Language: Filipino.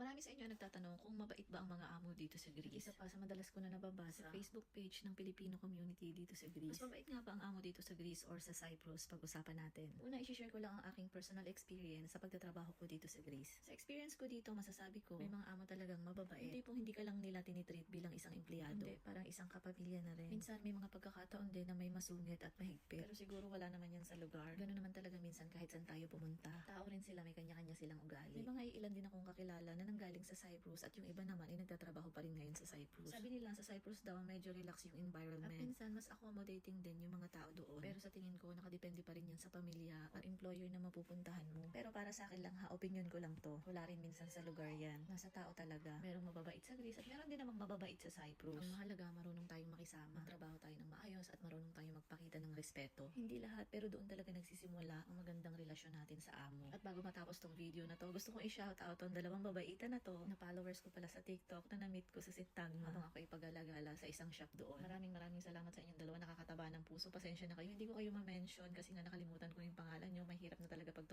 Marami sa inyo ang nagtatanong kung mabait ba ang mga amo dito sa Greece. Isa pa sa madalas ko na nababasa sa Facebook page ng Filipino community dito sa Greece. Mas mabait nga ba ang amo dito sa Greece or sa Cyprus pag-usapan natin? Una, i-share ko lang ang aking personal experience sa pagtatrabaho ko dito sa Greece. Sa experience ko dito, masasabi ko, may mga amo talagang mababait. Hindi po hindi ka lang nila tinitreat bilang isang empleyado. Hindi, parang isang kapamilya na rin. Minsan may mga pagkakataon din na may masungit at mahigpit. Pero siguro wala naman yan sa lugar. Ganun naman talaga minsan kahit saan tayo pumunta. Tao rin sila, may kanya-kanya silang ugali. May mga ilan din akong kakilala na nanggaling sa Cyprus at yung iba naman ay nagtatrabaho pa rin ngayon sa Cyprus. Sabi nila sa Cyprus daw medyo relax yung environment. At minsan mas accommodating din yung mga tao doon. Pero sa tingin ko nakadepende pa rin yan sa pamilya at employer na mapupuntahan mo. Pero para sa akin lang ha, opinion ko lang to. Wala rin minsan sa lugar yan. Nasa tao talaga. Merong mababait sa Greece at meron din namang mababait sa Cyprus. Ang mahalaga, marunong tayong makisama. Trabaho tayo maayos at marunong tayong magpakita ng respeto. Hindi lahat, pero doon talaga nagsisimula ang magandang relasyon natin sa amo. At bago matapos tong video na to, gusto kong i-shoutout ang dalawang babaitan na to na followers ko pala sa TikTok na na-meet ko sa Sintagma habang ako ipag-alagala sa isang shop doon. Maraming maraming salamat sa inyong dalawa. Nakakataba ng puso. Pasensya na kayo. Hindi ko kayo ma-mention kasi nga nakalimutan ko yung pangalan nyo. Mahirap na talaga pag.